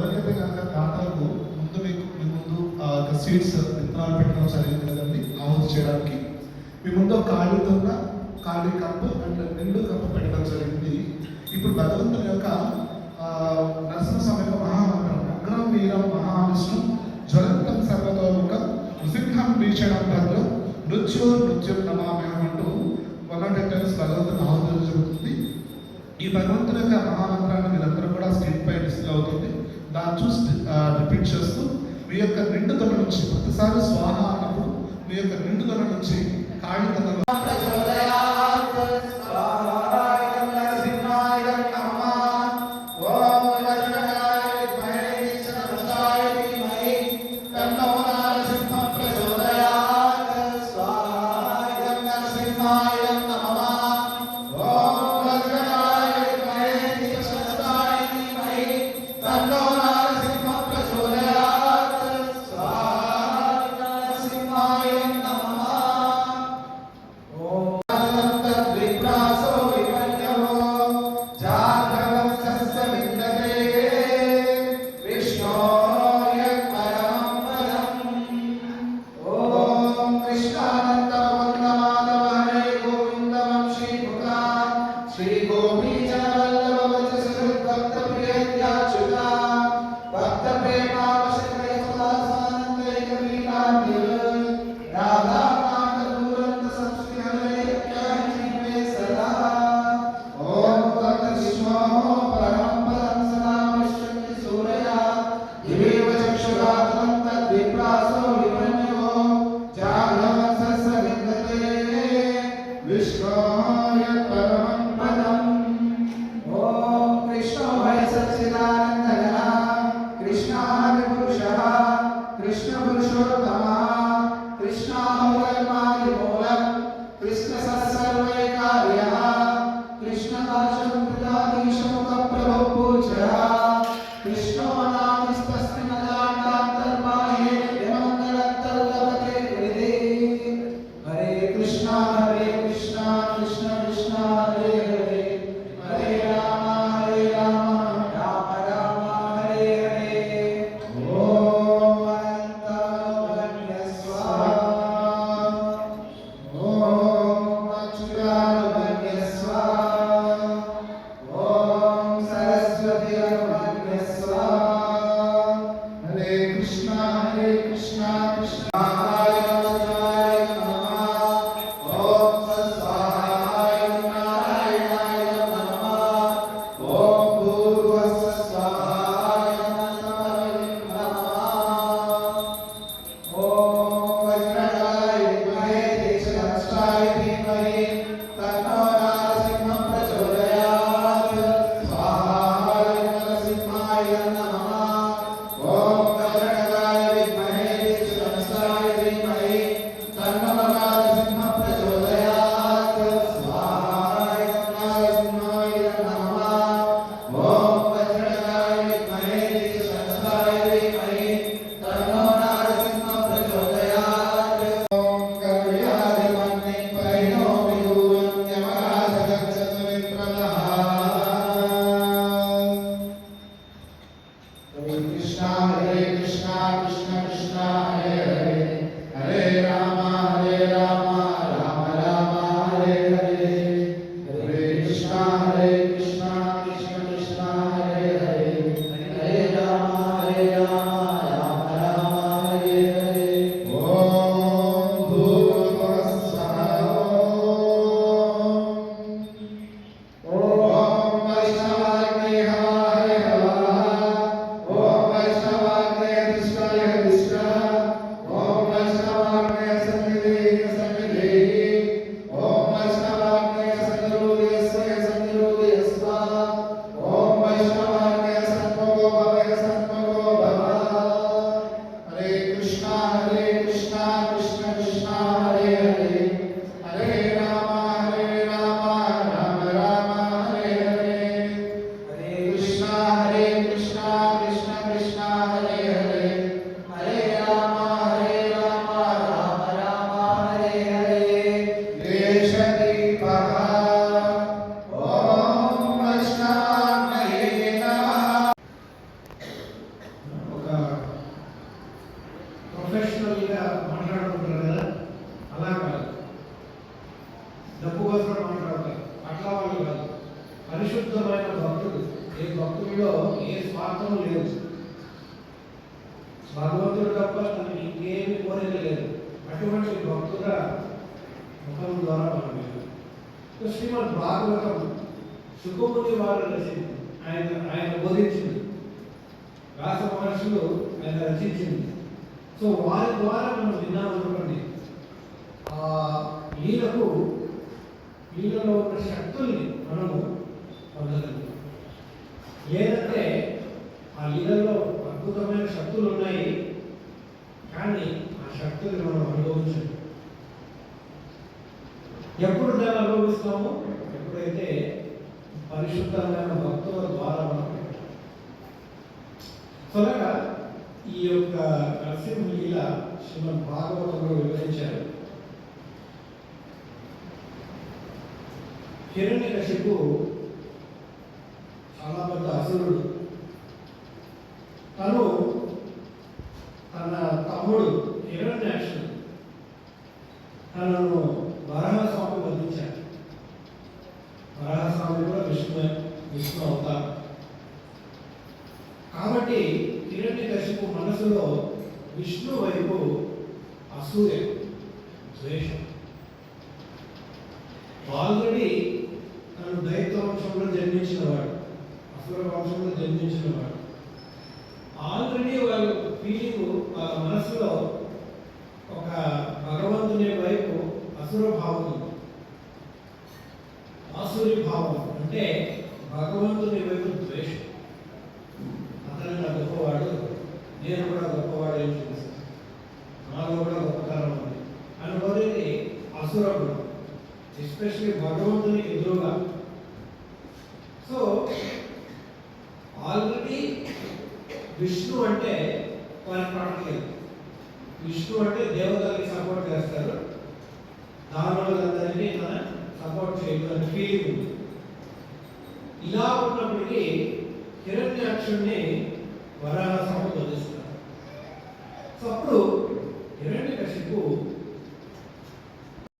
ఎవరికైతే కనుక దాతలకు ముందు మీకు మీ ముందు ఆ యొక్క సీడ్స్ విత్తనాలు పెట్టడం జరిగింది కదండి ఆహుతి చేయడానికి. మీ ముందు ఒక ఖాళీతో ఉన్న ఖాళీ కప్పు అండ్ నిండు కప్పు పెట్టడం జరిగింది. ఇప్పుడు భగవంతుని యొక్క ఆ, నరసింహ సమయంలో మహామంత్రం అగ్రం వీరం మహావిష్ణు జ్వలంతం సర్వతోముఖం నృసింహం వీక్షణం భద్రం నృత్యో నృత్యం నమామ్యహం అంటూ వన్ నాట్ టైమ్స్ భగవంతుని ఆహుతి జరుగుతుంది ఈ భగవంతుని యొక్క మహామంత్రాన్ని మీరందరూ కూడా స్క్రీన్ పై డిస్ప్లే అవుతుంది. దాన్ని చూసి రిపీట్ చేస్తూ మీ యొక్క నిండుదల నుంచి ప్రతిసారి స్వాహ అన్నప్పుడు మీ యొక్క నిండుదల నుంచి కాళితనంలో करे करे तथा స్వార్థం లేదు భగవంతుడు తప్ప తనకి ఇంకేమి కోరిక లేదు. అటువంటి భక్తుల ముఖం ద్వారా మనం విన్నాం. శ్రీమద్ భాగవతం సుఖముని వారు రచింది. ఆయన ఆయన బోధించింది. వ్యాస మహర్షులు ఆయన రచించింది. సో వారి ద్వారా మనం విన్నామనుకోండి ఆ లీలకు లీలలో ఉన్న శక్తుల్ని మనము పొందగలుగుతాం. లేదంటే ఆ లీలలో అద్భుతమైన శక్తులు ఉన్నాయి. కానీ ఆ శక్తులు మనం అనుభవించం ఎప్పుడు దాన్ని అనుభవిస్తాము? ఎప్పుడైతే పరిశుద్ధమైన భక్తుల ద్వారా మనం త్వరగా ఈ యొక్క నరసింహ లీల శ్రీమద్ భాగవతంలో వివరించారు. హిరణ్యకశిపు చాలా పెద్ద అసురుడు తను తన తమ్ముడు హిరణ్యాక్షుడు. తనను వరాహస్వామి వధించాడు. వరాహస్వామి కూడా విష్ణు విష్ణు అవుతారు కాబట్టి హిరణ్యకశిపు మనసులో విష్ణు వైపు అసూయ ద్వేషం. ఆల్రెడీ తను దైత వంశంలో జన్మించినవాడు అసుర వంశంలో జన్మించినవాడు. ఆల్రెడీ వాళ్ళు ఫీలింగ్ వాళ్ళ మనసులో ఒక భగవంతుని వైపు అసుర భావం ఉంది. ఆసురి భావం అంటే భగవంతుని వైపు ద్వేషం. అతను నా గొప్పవాడు నేను కూడా గొప్పవాడు అని చూపిస్తాను. నాలో కూడా గొప్పతనం ఉంది. అనుకోలేదు అసుర గుణం ఎస్పెషల్లీ భగవంతుని ఎదురుగా. సో ఆల్రెడీ విష్ణు అంటే వారి ప్రాక్టికల్ విష్ణు అంటే దేవతలకి సపోర్ట్ చేస్తారు. దానవులందరినీ తన సపోర్ట్ చేయదు అని ఫీలింగ్ ఉంది. ఇలా ఉన్నప్పటికీ హిరణ్యాక్షుణ్ణి వరాహ స్వామి వదిలిస్తారు సో అప్పుడు హిరణ్యకశిపు